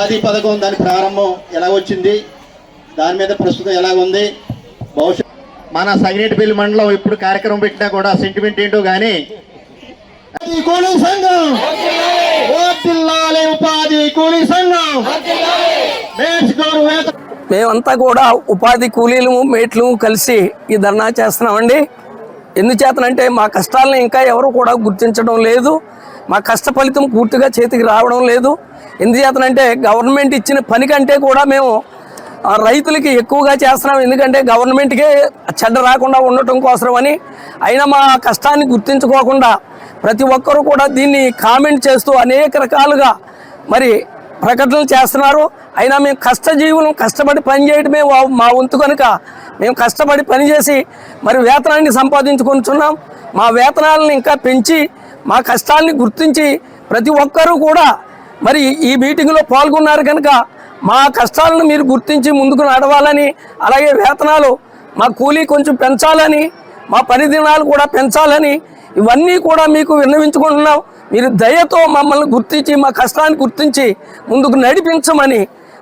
ఉపాధి పథకం దాని ప్రారంభం ఎలా వచ్చింది? దాని మీద ప్రస్తుతం ఎలా ఉంది? భవిష్యత్ మన సగినేటిపల్లి మండలం ఇప్పుడు కార్యక్రమం పెట్టినా కూడా సెంటిమెంట్ ఏంటో కానీ ఉపాధి కూలీ సంఘం. వర్ధిల్లాలి ఉపాధి కూలీ సంఘం. మేడ్స్ గౌరవ వేతనం మేమంతా కూడా ఉపాధి కూలీలు మేట్లు కలిసి ఈ ధర్నా చేస్తున్నామండి. ఎందుచేతనంటే మా కష్టాలను ఇంకా ఎవరు కూడా గుర్తించడం లేదు. మా కష్ట ఫలితం పూర్తిగా చేతికి రావడం లేదు. ఎందుచేతనంటే గవర్నమెంట్ ఇచ్చిన పని కంటే కూడా మేము రైతులకి ఎక్కువగా చేస్తున్నాం. ఎందుకంటే గవర్నమెంట్కే చెడ్డ రాకుండా ఉండటం కోసమని. అయినా మా కష్టాన్ని గుర్తించుకోకుండా ప్రతి ఒక్కరూ కూడా దీన్ని కామెంట్ చేస్తూ అనేక రకాలుగా మరి ప్రకటనలు చేస్తున్నారు. అయినా మేము కష్టజీవులం కష్టపడి పనిచేయటమే మా వంతు కనుక మేము కష్టపడి పనిచేసి మరి వేతనాన్ని సంపాదించుకుంటున్నాం. మా వేతనాలను ఇంకా పెంచి మా కష్టాలని గుర్తించి ప్రతి ఒక్కరూ కూడా మరి ఈ మీటింగ్లో పాల్గొన్నారు కనుక మా కష్టాలను మీరు గుర్తించి ముందుకు నడవాలని అలాగే వేతనాలు మా కూలీ కొంచెం పెంచాలని మా పని దినాలు కూడా పెంచాలని ఇవన్నీ కూడా మీకు విన్నవించుకుంటున్నాం. మీరు దయతో మమ్మల్ని గుర్తించి మా కష్టాన్ని గుర్తించి ముందుకు నడిపించమని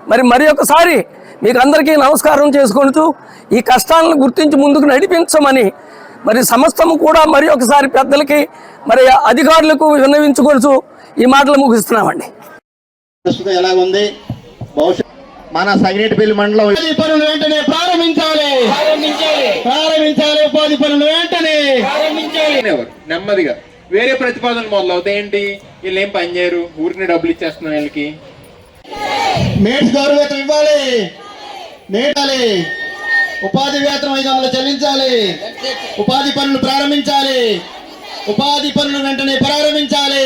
మరి మరి ఒకసారి మీకు అందరికీ నమస్కారం చేసుకుంటూ ఈ కష్టాలను గుర్తించి ముందుకు నడిపించమని మరి సమస్తము కూడా మరి ఒకసారి పెద్దలకి మరి అధికారులకు విన్నవించుకొనుచు ఈ మాటలు ముగిస్తున్నామండి. ప్రస్తుతం ఎలా ఉంది భవిష్యత్ మన సగినేటిపల్లి మండలం ఉపాధి పనులు వెంటనే ప్రారంభించాలి. ప్రారంభించాలి. ఉపాధి పనులు వెంటనే. అనేవారు నెమ్మదిగా. వేరే ప్రతిపాదన మొదలవుతాయి. ఏంటి? వీళ్ళు ఏం పని చేయరు. ఊరికి డబ్బులు ఇచ్చేస్తున్నాం వీళ్ళకి. మేడ్స్ గౌరవ వేతనం ఇవ్వాలి. నేటాలి ఉపాధి వేతనం ఐదు వందలు చెల్లించాలి ఉపాధి పనులు ప్రారంభించాలి. ఉపాధి పనులు వెంటనే ప్రారంభించాలి.